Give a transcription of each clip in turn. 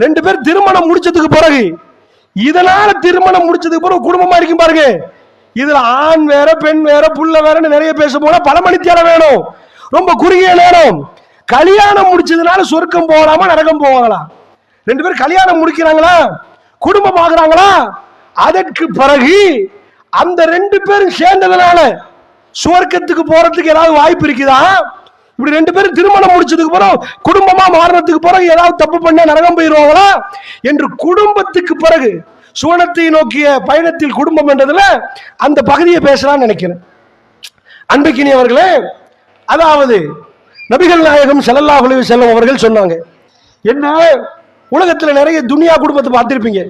ரெண்டு பேர் திருமணம் முடிச்சதுக்கு பிறகு இதனால திருமணம் முடிச்சதுக்கு பிறகு குடும்பமா இருக்கும் பாருங்க. இதுல ஆண் வேற பெண் வேற புள்ள வேறன்னு நிறைய பேச போனா பல மணித்தியாலம் வேணும். ரொம்ப குறுகிய நேரம். கல்யாணம் முடிச்சதுனால சொர்க்கம் போகலாமா நரகம் போவாங்களா? ரெண்டு பேரும் கல்யாணம் முடிக்கிறாங்களா? குடும்பம் ஆகுறாங்களா? அதற்கு பிறகு அந்த ரெண்டு பேரும் சேர்ந்ததுனால சுவர்க்கத்துக்கு போறதுக்கு ஏதாவது வாய்ப்பு இருக்குதா? இப்படி ரெண்டு பேரும் திருமணம் முடிச்சதுக்கு பிறகு குடும்பமா மாறினதுக்கு பிறகு ஏதாவது தப்பு பண்ண நரகம் போயிடுவாங்களா? என்று குடும்பத்துக்கு பிறகு சுவனத்தை நோக்கிய பயணத்தில் குடும்பம் என்றதுல அந்த பகுதியை பேசலாம்னு நினைக்கிறேன். அன்புக்கினியவர்களே அதாவது நபிகள் நாயகம் செல்லல்லா அலைஹி செல்லும் அவர்கள் சொன்னாங்க என்ன? உலகத்தில் நிறைய துனியா குடும்பத்தை பார்த்துருப்பீங்க.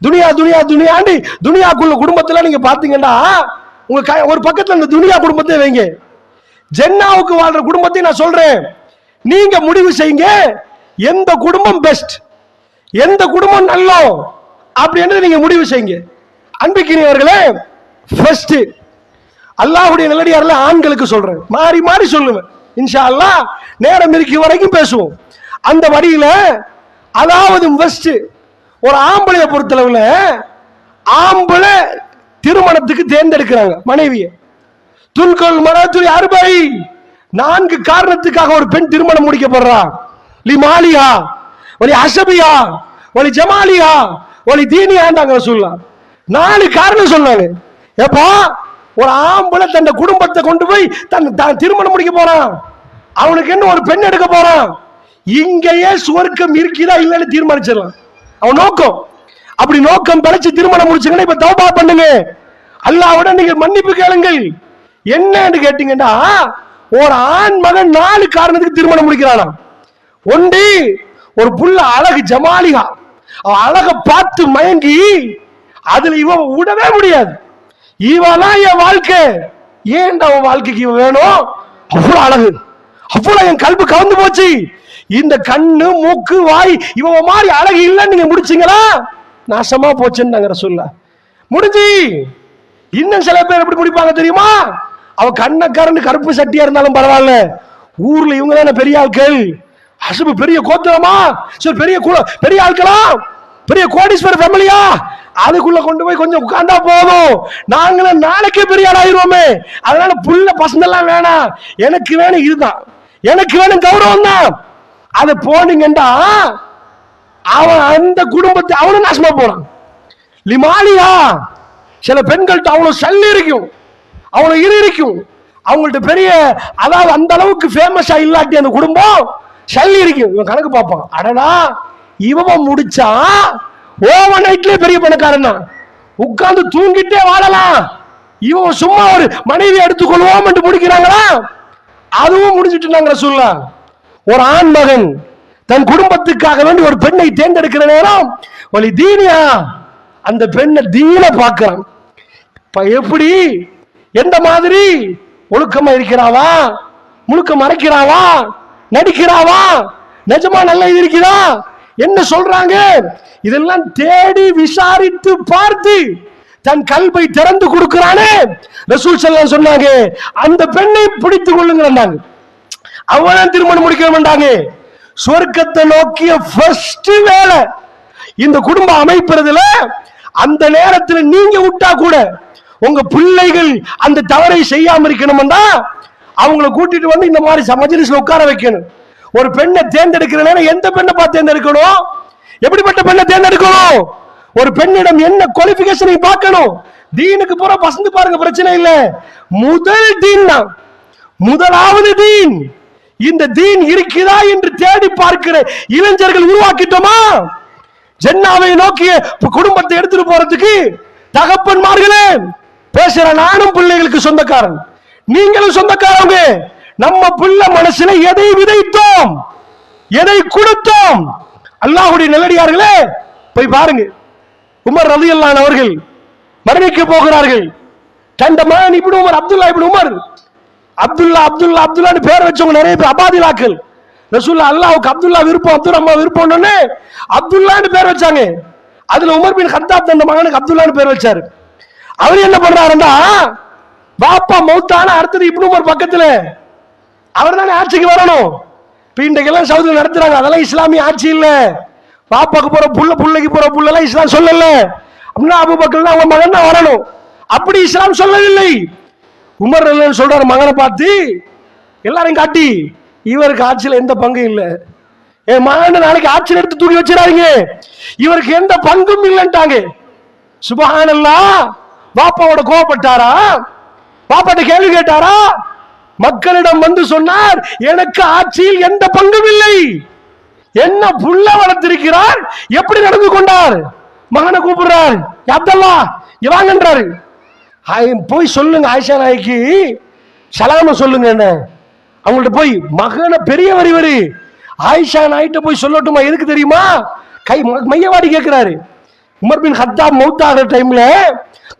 துனியா துனியா துனியாண்டி துனியாக்குள்ள குடும்பத்தில் நீங்கள் பார்த்தீங்கன்னா உங்கள் க- ஒரு பக்கத்தில் இந்த துனியா குடும்பத்தை வைங்க. ஜென்னாவுக்கு வாழ்ற குடும்பத்தை நான் சொல்றேன். நீங்க முடிவு செய்யுங்க. எந்த குடும்பம் பெஸ்ட் எந்த குடும்பம் நல்லோ? அப்படின்னு நீங்க முடிவு செய்யுங்க. அன்பிக்கினியவர்களே ஃபர்ஸ்ட் அல்லாஹுடைய நிலடியாரில் ஆண்களுக்கு சொல்றேன். மாறி மாறி சொல்லுவேன். இன்ஷா அல்லா நேரம் இருக்கிற வரைக்கும் பேசுவோம். அந்த வழியில அதாவது ஃபர்ஸ்ட் ஒரு ஆம்பளையை பொறுத்தளவில் ஆம்பளை திருமணத்துக்கு தேர்ந்தெடுக்கிறாங்க மனைவியை. துல்கல் மரத்துல் அறுபை நான்கு காரணத்துக்காக ஒரு பெண் திருமணம் முடிக்கப்படுறா. லி மாலியா ஒலி அசபியா ஒலி ஜமாலியா ஒலி தீனியாண்டாங்க சொல்லலாம் நாலு காரணம் சொன்னாங்க. ஏப்பா ஒரு ஆம்பளை தன் குடும்பத்தை கொண்டு போய் தன் தான் திருமணம் முடிக்க போறான். அவனுக்கு என்ன ஒரு பெண் எடுக்க போறான்? இங்கேயே சுவர்க்கம் இருக்குதா இல்லைன்னு தீர்மானிச்சிடலாம். அவன் நோக்கம். அப்படி நோக்கம் படைச்சு திருமணம் முடிச்சுங்கன்னா இப்ப தௌபா பண்ணுங்க. அல்லாவோட நீங்க மன்னிப்பு கேளுங்கள். என்னன்னு கேட்டீங்கன்னா ஒரு ஆண் மகன் நாலு காரணத்துக்கு திருமணம் முடிக்கிறானா ஒன்று ஒரு புள்ள அழகு ஜமாலிகா. அழக பார்த்து மயங்கி அதுல இவன் விடவே முடியாது. இவனா என் வாழ்க்கை. ஏன்டா உன் வாழ்க்கைக்கு இவன் வேணும்? அவ்வளவு அழகு. அவ்வளவு என் கல்வி கவர்ந்து போச்சு. இந்த கண்ணு மூக்கு வாய் இவன் மாதிரி அழகு இல்லைன்னு நீங்க முடிச்சீங்களா? நாசமா போச்சுன்னு சொல்ல. முடிஞ்சு. இன்னும் சில பேர் எப்படி முடிப்பாங்க தெரியுமா? அவ கண்ணக்காரன் கருப்பு சட்டியா இருந்தாலும் பரவாயில்ல. ஊர்ல இவங்க தானே பெரிய ஆட்கள்? அசுபு பெரிய கோத்திரமா? சரி பெரிய குல பெரிய ஆட்களா? பெரிய கோடீஸ்வர ஃபேமிலியா அதுக்குள்ள கொண்டு போய் கொஞ்சம் உட்கார்ந்தா போதும். நாங்களும் நாளைக்கே பெரிய ஆள் ஆயிருவோமே. அதனால புள்ள பசங்கெல்லாம் வேணாம். எனக்கு வேணும் இதுதான். எனக்கு வேணும் கௌரவம் தான். அது போனீங்கண்டா அவன் அந்த குடும்பத்தை அவனும் நாசமா போறான். லிமாலியா சில பெண்கள்ட்ட அவ்வளவு சல்லி இருக்கும். அவனை இரு இருக்கும். அவங்கள்ட்ட பெரிய அதாவது அந்த அளவுக்கு ஃபேமஸாக இல்லாட்டி அந்த குடும்பம் சல்லி இருக்கும் இவன் கணக்கு பார்ப்பான். அடடா இவன் முடிச்சா ஓவர் நைட்லேயே பெரிய பணக்காரன் தான் உட்கார்ந்து தூங்கிட்டே வாழலாம். இவன் சும்மா ஒரு மனைவி எடுத்துக்கொள்வோம் என்று முடிக்கிறாங்களா? அதுவும் முடிஞ்சிட்டு சொல்லலாம் ஒரு ஆண் மகன் தன் குடும்பத்துக்காக வேண்டி ஒரு பெண்ணை தேர்ந்தெடுக்கிற நேரம் வழி தீனியா? அந்த பெண்ணை தீன பார்க்கிறான். இப்ப எப்படி எந்த மாதிரி? ஒழுக்கமா இருக்கிறாவா? முழுக்க மறைக்கிறாவா? நடிக்கிறாவா? நிஜமா நல்ல இது இருக்குதா என்ன சொல்றாங்க? இதெல்லாம் தேடி விசாரித்து பார்த்து தன் கல்வை திறந்து கொடுக்கிறானே. ரசூல் செல்லாம் சொன்னாங்க அந்த பெண்ணை பிடித்து கொள்ளுங்கிறாங்க அவன் திருமணம் முடிக்க வேண்டாங்க சொர்க்கத்தை நோக்கிய ஃபர்ஸ்ட் வேலை. இந்த குடும்பம் அமைப்புறதுல அந்த நேரத்தில் நீங்க விட்டா கூட உங்க பிள்ளைகள் அந்த தவறை செய்யாம இருக்கணும்னா அவங்கள கூட்டிட்டு வந்து இந்த மாதிரி சமஜலிஸ்ல உட்கார வைக்கணும். ஒரு பெண்ணை தேர்ந்தெடுக்கிற எந்த பெண்ணை பார்த்து தேர்ந்தெடுக்கணும்? எப்படிப்பட்ட பெண்ணை தேர்ந்தெடுக்கணும்? ஒரு பெண்ணிடம் என்ன குவாலிபிகேஷனை பார்க்கணும்? தீனுக்கு போற பசந்து பாருங்க பிரச்சனை இல்ல. முதல் தீன் தான். முதலாவது தீன். இந்த தீன் இருக்குதா என்று தேடி பார்க்கிற இளைஞர்கள் உருவாக்கிட்டோமா? ஜென்னாவை நோக்கிய குடும்பத்தை எடுத்துட்டு போறதுக்கு தகப்பன்மார்களே பேசுற நானும் பிள்ளைகளுக்கு சொந்தக்காரன். நீங்களும் சொந்தக்காரங்க. நம்ம பிள்ளை மனசுல எதை விதைத்தோம்? எதை கொடுத்தோம்? அல்லாஹுடைய நல்லடியார்களே போய் பாருங்க. உமர் ரதி அல்லான் அவர்கள் மரணிக்க போகிறார்கள். தண்ட மகன் இப்படி உமர் அப்துல்லா இப்படி உமர். அப்துல்லா அப்துல்லா அப்துல்லான்னு பேர் வச்சவங்க நிறைய பேர் அபாதிலாக்கள். ரசூல்லா அல்லாவுக்கு அப்துல்லா விருப்பம் அப்துல் அம்மா விருப்பம்னு அப்துல்லான்னு பேர் வச்சாங்க. அதுல உமர் பின் ஹத்தாப் தந்த மகனுக்கு அப்துல்லான்னு பேர் வச்சாரு. அவர் என்ன பண்றாருன்னா பாப்பா மௌத்தான அடுத்தது இப்படி உமர் பக்கத்துல. அவர் தானே ஆட்சிக்கு வரணும். இப்ப இன்றைக்கெல்லாம் சவுதியில் நடத்துறாங்க. அதெல்லாம் இஸ்லாமிய ஆட்சி இல்ல. பாப்பாக்கு போற புள்ள புள்ளைக்கு போற புள்ளலாம் இஸ்லாம் சொல்லல. அப்படின்னா அபு அபுபக்கர் அவங்க மகன் தான் வரணும். அப்படி இஸ்லாம் சொல்லவில்லை. உமர் இல்லைன்னு சொல்றாரு மகனை பார்த்து எல்லாரையும் காட்டி இவருக்கு ஆட்சியில் எந்த பங்கும் இல்லை. என் மகன் நாளைக்கு ஆட்சியில் எடுத்து தூக்கி வச்சிடாதீங்க. இவருக்கு எந்த பங்கும் இல்லைன்ட்டாங்க. சுபஹானல்லா பாப்பாவோட கோவப்பட்டாரா? பாப்பாட்ட கேள்வி கேட்டாரா? மக்களிடம் வந்து சொன்னார் எனக்கு ஆட்சியில் எந்த பங்கும் இல்லை. என்ன புள்ள வளர்த்திருக்கிறார்? எப்படி நடந்து கொண்டார்? மகனை கூப்பிடுறார் அப்தல்லா இவாங்கன்றாரு போய் சொல்லுங்க ஆயிஷா நாய்க்கு. சலாம சொல்லுங்க என்ன. அவங்கள்ட்ட போய் மகனை பெரியவர் இவரு. ஆயிஷா நாய்கிட்ட போய் சொல்லட்டுமா? எதுக்கு தெரியுமா? கை மையவாடி கேட்கிறாரு உமர் பின் ஹத்தாப் மௌத்தாகிற டைம்ல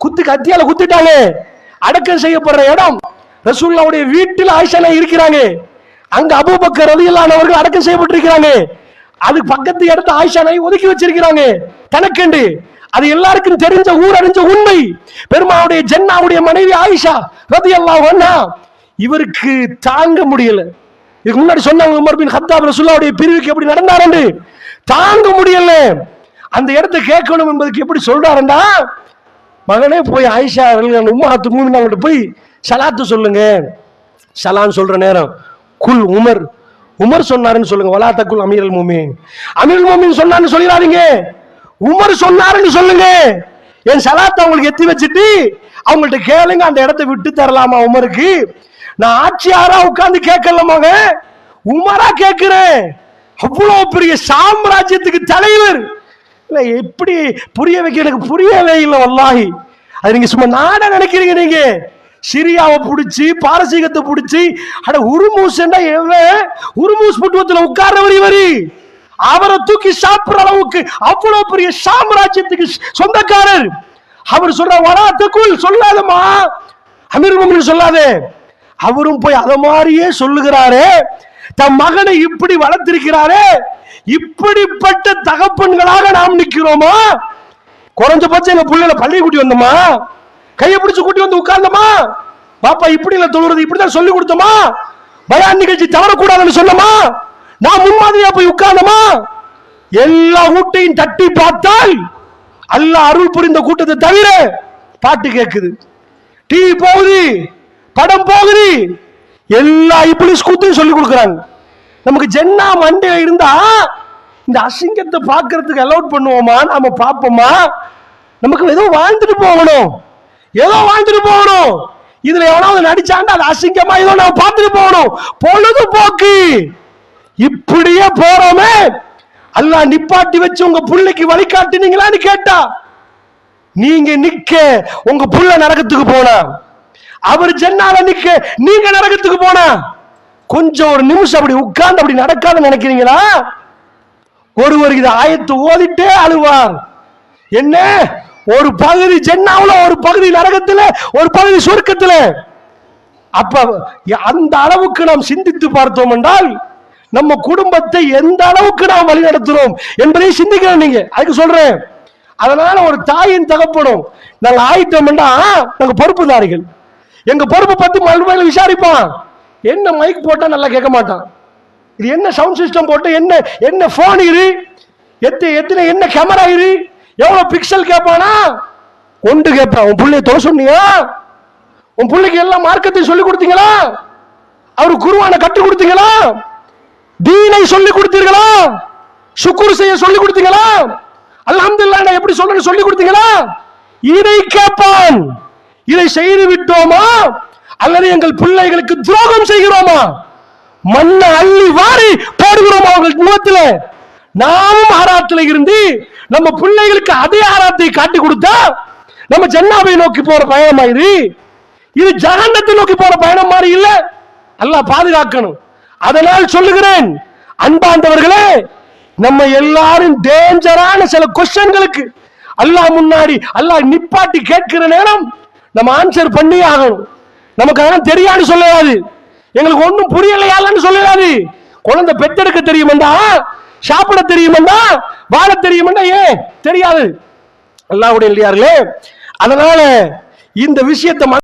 குத்து கத்தியால குத்திட்டாங்க அடக்கம் செய்யப்படுற இடம் ரசூல்லாவுடைய வீட்டில் ஆயிஷா நாய் இருக்கிறாங்க. அங்க அபூபக்கர் ரலியல்லானவர்கள் அடக்கம் செய்யப்பட்டிருக்கிறாங்க. அதுக்கு பக்கத்து இடத்த ஆயிஷா நாய் ஒதுக்கி வச்சிருக்கிறாங்க. தனக்கெண்டு அது எல்லாருக்கும் தெரிஞ்ச ஊர் அறிஞ்ச உண்மை. பெருமாவுடைய ஜென்னாவுடைய மனைவி ஆயிஷா ரதி அன்ஹா இவருக்கு தாங்க முடியல. இதுக்கு முன்னாடி சொன்னாங்க உமர் பின் ஹத்தாப் ரசூல்லாவுடைய பிரிவுக்கு எப்படி நடந்தாரு தாங்க முடியல. அந்த இடத்தை கேட்கணும் என்பதுக்கு எப்படி சொல்றாருண்டா மகனே போய் ஆயிஷா உம்மாத்து மூமின் அவங்கள்ட்ட போய் சலாத்து சொல்லுங்க. சலான்னு சொல்ற நேரம் குல் உமர். உமர் சொன்னாருன்னு சொல்லுங்க வலாத்த குல் அமீரல் மூமின். அமீரல் மூமின் சொன்னாருன்னு சொல்லிடாதீங்க. உமர் சொன்னாருன்னு சொல்லுங்க. என் சலாத்தை அவங்களுக்கு எத்தி வச்சுட்டு அவங்கள்ட்ட கேளுங்க அந்த இடத்த விட்டு தரலாமா உமருக்கு? நான் ஆட்சியாரா உட்கார்ந்து கேட்கலாமாங்க உமரா கேட்கிறேன். அவ்வளவு பெரிய சாம்ராஜ்யத்துக்கு தலைவர். இல்லை எப்படி புரிய வைக்க எனக்கு புரியவே இல்லை வல்லாகி அது நீங்கள் சும்மா நாடா நினைக்கிறீங்க நீங்கள் சிரியாவை பிடிச்சி பாரசீகத்தை பிடிச்சி அட உருமூஸ்னா எவன் உருமூஸ் புட்டுவத்தில் உட்கார்றவர் வரி அவரை தூக்கி சாப்பிடுற அளவுக்கு அவ்வளவு பெரிய சாம்ராஜ்யத்துக்கு சொந்தக்காரர். அவர் சொல்ற வராத்துக்குள் சொல்லாதம்மா. அமீர் சொல்லாதே. அவரும் போய் அதை மாதிரியே சொல்லுகிறாரே. தம் மகனை இப்படி வளர்த்திருக்கிறாரே. இப்படிப்பட்ட தகப்பன்களாக நாம் நிற்கிறோமா? குறைஞ்சபட்சம் எங்க பிள்ளைல பள்ளி கூட்டி வந்தோமா? கையை பிடிச்சு கூட்டி வந்து உட்கார்ந்தோமா? பாப்பா இப்படி இல்ல தொழுறது இப்படிதான் சொல்லி கொடுத்தோமா? பயான் நிகழ்ச்சி தவறக்கூடாதுன்னு சொன்னோமா? நான் முன்மாதிரியா போய் உட்கார்ந்தோமா? எல்லா ஊட்டையும் தட்டி பார்த்தால் அல்ல அருள் புரிந்த கூட்டத்தை தவிர பாட்டு கேட்குது டிவி போகுது படம் போகுது எல்லா இப்படி கூத்தையும் சொல்லி கொடுக்குறாங்க. நமக்கு ஜென்னா மண்டையில இருந்தா இந்த அசிங்கத்தை பார்க்கறதுக்கு அலௌட் பண்ணுவோமா? நாம பார்ப்போமா? நமக்கு ஏதோ வாழ்ந்துட்டு போகணும். ஏதோ வாழ்ந்துட்டு போகணும். இதுல எவனாவது நடிச்சாண்டா அது அசிங்கமா ஏதோ நாம பார்த்துட்டு போகணும். பொழுதுபோக்கு. இப்படியே போறோமே. அல்லா நிப்பாட்டி வச்சு உங்க பிள்ளைக்கு வழிகாட்டுனீங்களான்னு கேட்டா நீங்க நிக்க உங்க புள்ள நரகத்துக்கு போனா. அவர் ஜென்னால நிக்க நீங்க நரகத்துக்கு போனா. கொஞ்சம் ஒரு நிமிஷம் அப்படி உட்கார்ந்து அப்படி நடக்காதுன்னு நினைக்கிறீங்களா? ஒருவர் இது ஆயத்து ஓதிட்டே அழுவார். என்ன? ஒரு பகுதி ஜென்னாவில் ஒரு பகுதி நரகத்தில் ஒரு பகுதி சுருக்கத்தில். அப்ப அந்த அளவுக்கு நாம் சிந்தித்து பார்த்தோம் என்றால் நம்ம குடும்பத்தை எந்த அளவுக்கு நாம் வழி நடத்துறோம் என்பதை சிந்திக்கணும் நீங்க. அதுக்கு சொல்றேன். அதனால ஒரு தாயின் தகப்பனும் நாங்க ஆயிட்டோம்னா நாங்கள் பொறுப்புதாரிகள். எங்க பொறுப்பை பத்தி மறுபடியும் விசாரிப்பான். என்ன மைக் போட்டால் நல்லா கேட்க மாட்டான். இது என்ன சவுண்ட் சிஸ்டம் போட்டு என்ன என்ன ஃபோன் இது? எத்தனை எத்தனை என்ன கேமரா இது? எவ்வளோ பிக்சல் கேட்பானா ஒன்று கேட்பான் உன் பிள்ளைய தொலை சொன்னியா? உன் பிள்ளைக்கு எல்லாம் மார்க்கத்தையும் சொல்லி கொடுத்தீங்களா? அவரு குருவான கற்றுக் கொடுத்தீங்களா? தீனை சொல்லி கொடுத்தீர்களா? சுக்குர் செய்ய சொல்லி கொடுத்தீங்களா? அல்ஹம்துலில்லாஹ் நான் எப்படி சொல்லணும் சொல்லி கொடுத்தீங்களா? இதை கேட்பான் இதை செய்து விட்டோமா? அல்லது எங்கள் பிள்ளைகளுக்கு துரோகம் செய்கிறோமா? மண்ணை அள்ளி வாரி போடுகிறோமா அவர்கள் முகத்தில்? நாமும் ஆராத்துல இருந்து நம்ம பிள்ளைகளுக்கு அதே ஆராத்தை காட்டி கொடுத்தா நம்ம ஜன்னாவை நோக்கி போற பயணமா இது? இது ஜகண்டத்தை நோக்கி போற பயணம் மாதிரி இல்ல. அல்லாஹ் பாதுகாக்கணும். அதனால் சொல்லுகிறேன் அன்பாண்டவர்களே நம்ம எல்லாரும் டேஞ்சரான சில கொஸ்டின்களுக்கு அல்லாஹ் முன்னாடி அல்லாஹ் நிப்பாட்டி கேட்கிற நேரம் நம்ம ஆன்சர் பண்ணி ஆகணும். நமக்கு அதெல்லாம் தெரியாது சொல்லலாது எங்களுக்கு ஒன்றும் புரியலையாலன்னு சொல்லலாது குழந்தை பெத்தெடுக்க தெரியுமெண்டா? சாப்பிட தெரியுமெண்டா? வாழ தெரியுமெண்டா? ஏன்? தெரியாது. அல்லாஹ்வுடைய இல்லையார்களே அதனால இந்த விஷயத்தை